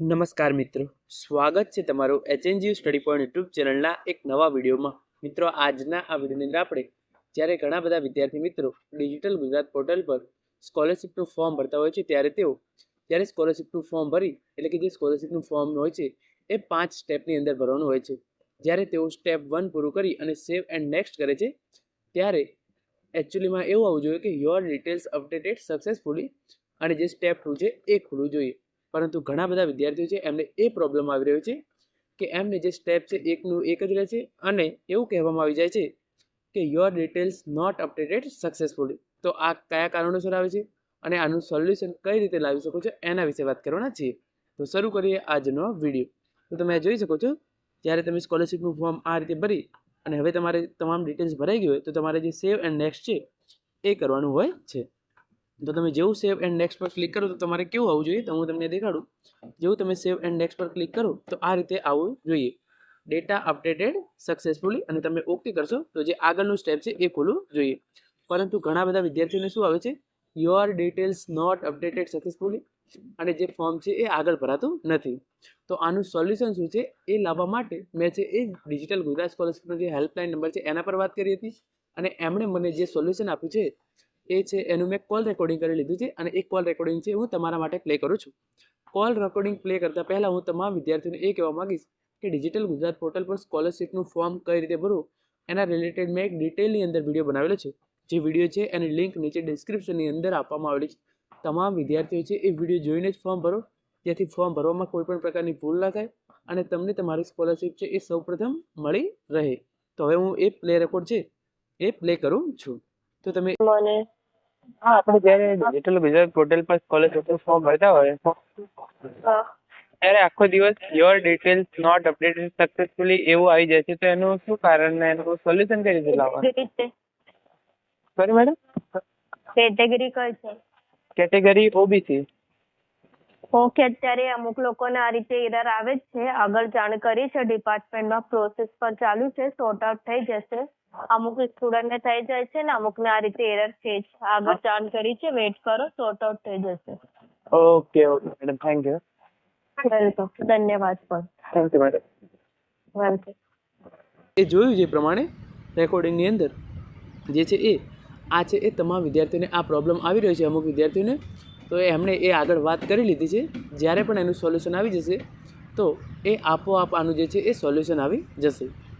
નમસ્કાર મિત્રો. સ્વાગત છે તમારું એચએનજીયુ સ્ટડી પોઈન્ટ યુટ્યુબ ચેનલના એક નવા વિડીયોમાં. મિત્રો, આજના આ વિડીયોની અંદર આપણે જ્યારે ઘણા બધા વિદ્યાર્થી મિત્રો ડિજિટલ ગુજરાત પોર્ટલ પર સ્કોલરશિપનું ફોર્મ ભરતા હોય છે, ત્યારે તેઓ જ્યારે સ્કોલરશિપનું ફોર્મ ભરી, એટલે કે જે સ્કોલરશિપનું ફોર્મ હોય છે, એ પાંચ સ્ટેપની અંદર ભરવાનું હોય છે. જ્યારે તેઓ સ્ટેપ વન પૂરું કરી અને સેવ એન્ડ નેક્સ્ટ કરે છે, ત્યારે એકચ્યુઅલીમાં એવું આવવું જોઈએ કે યોર ડિટેલ્સ અપડેટેડ સક્સેસફુલી અને જે સ્ટેપ ટુ છે, એ ખુલવું જોઈએ. પરંતુ ઘણા બધા વિદ્યાર્થીઓ છે, એમને એ પ્રોબ્લેમ આવી રહ્યો છે કે એમને જે સ્ટેપ છે, એકનું એક જ રહે છે અને એવું કહેવામાં આવી જાય છે કે your details not updated successfully તો આ કયા કારણોસર આવે છે અને આનું સોલ્યુશન કઈ રીતે લાવી શકો છો એના વિશે વાત કરવાના છીએ. તો શરૂ કરીએ આજનો વીડિયો તો તમે જોઈ શકો છો, જ્યારે તમે સ્કોલરશિપનું ફોર્મ આ રીતે ભરી અને હવે તમારે તમામ ડિટેલ્સ ભરાઈ ગઈ હોય, તો તમારે જે સેવ એન્ડ નેક્સ્ટ છે, એ કરવાનું હોય છે. તો તમે જેવું સેવ એન્ડ નેક્સ્ટ પર ક્લિક કરો તો તમારે કેવું આવવું જોઈએ તો હું તમને દેખાડું. જેવું તમે સેવ એન્ડ નેક્સ્ટ પર ક્લિક કરો તો આ રીતે આવવું જોઈએ. ડેટા અપડેટેડ સક્સેસફુલી અને તમે ઓકે કરશો તો જે આગળનું સ્ટેપ છે એ ખોલવું જોઈએ. પરંતુ ઘણા બધા વિદ્યાર્થીઓને શું આવે છે? Your details not updated successfully અને જે ફોર્મ છે એ આગળ ભરાતું નથી. તો આનું સોલ્યુશન શું છે? એ લાવવા માટે મેં છે એ ડિજિટલ ગુજરાત સ્કોલરશીપનો જે હેલ્પલાઇન નંબર છે એના પર વાત કરી હતી અને એમણે મને જે સોલ્યુશન આપ્યું છે એ છે, એનું મેં કોલ રેકોર્ડિંગ કરી લીધું છે અને એક કોલ રેકોર્ડિંગ છે હું તમારા માટે પ્લે કરું છું. કોલ રેકોર્ડિંગ પ્લે કરતાં પહેલાં હું તમામ વિદ્યાર્થીઓને એ કહેવા માગીશ કે ડિજિટલ ગુજરાત પોર્ટલ પર સ્કોલરશિપનું ફોર્મ કઈ રીતે ભરવું? એના રિલેટેડ મેં એક ડિટેલની અંદર વીડિયો બનાવેલો છે. જે વીડિયો છે એની લિંક નીચે ડિસ્ક્રિપ્શનની અંદર આપવામાં આવેલી છે. તમામ વિદ્યાર્થીઓ છે એ વીડિયો જોઈને જ ફોર્મ ભરો. જેથી ફોર્મ ભરવામાં કોઈ પણ પ્રકારની ભૂલ ના થાય અને તમને તમારી સ્કોલરશિપ છે એ સૌપ્રથમ મળી રહે. તો હવે હું એ પ્લે રેકોર્ડ છે એ પ્લે કરું છું. તો તમે મને હા આપણે જ્યારે ડિજિટલ ગુજરાત પોર્ટલ પર સ્કોલરશિપનું ફોર્મ ભરતા હોય ત્યારે આખો દિવસ your details not updated successfully એવું આવી જાય છે. તો એનું શું કારણ ને એનું સોલ્યુશન કઈ રીતે લાવવાનું? સોરી મેડમ કેટેગરી કઈ છે? કેટેગરી ઓબીસી ઓકે અત્યારે અમુક લોકોને આ રીતે એરર આવે જ છે. આગળ જાણ કરી છે ડિપાર્ટમેન્ટમાં પ્રોસેસ પર ચાલુ છે સોર્ટ આઉટ થઈ જશે. અમુક સ્ટુડન્ટને થઈ જાય છે ને અમુકને આ રીતે એરર છે. જ આગળ જાણ કરી છે વેટ કરો સોર્ટ આઉટ થઈ જશે. Okay okay madam thank you welcome ધન્યવાદ પણ. થેન્ક યુ મેડમ વેલકમ એ જોયું જે પ્રમાણે રેકોર્ડિંગની અંદર જે છે એ આ છે એ તમામ વિદ્યાર્થીઓને આ પ્રોબ્લેમ આવી રહ્યો છે અમુક વિદ્યાર્થીઓને તો એ એમણે એ આગળ વાત કરી લીધી છે. જ્યારે પણ એનું સોલ્યુશન આવી જશે તો એ આપોઆપ આનું જે છે એ સોલ્યુશન આવી જશે.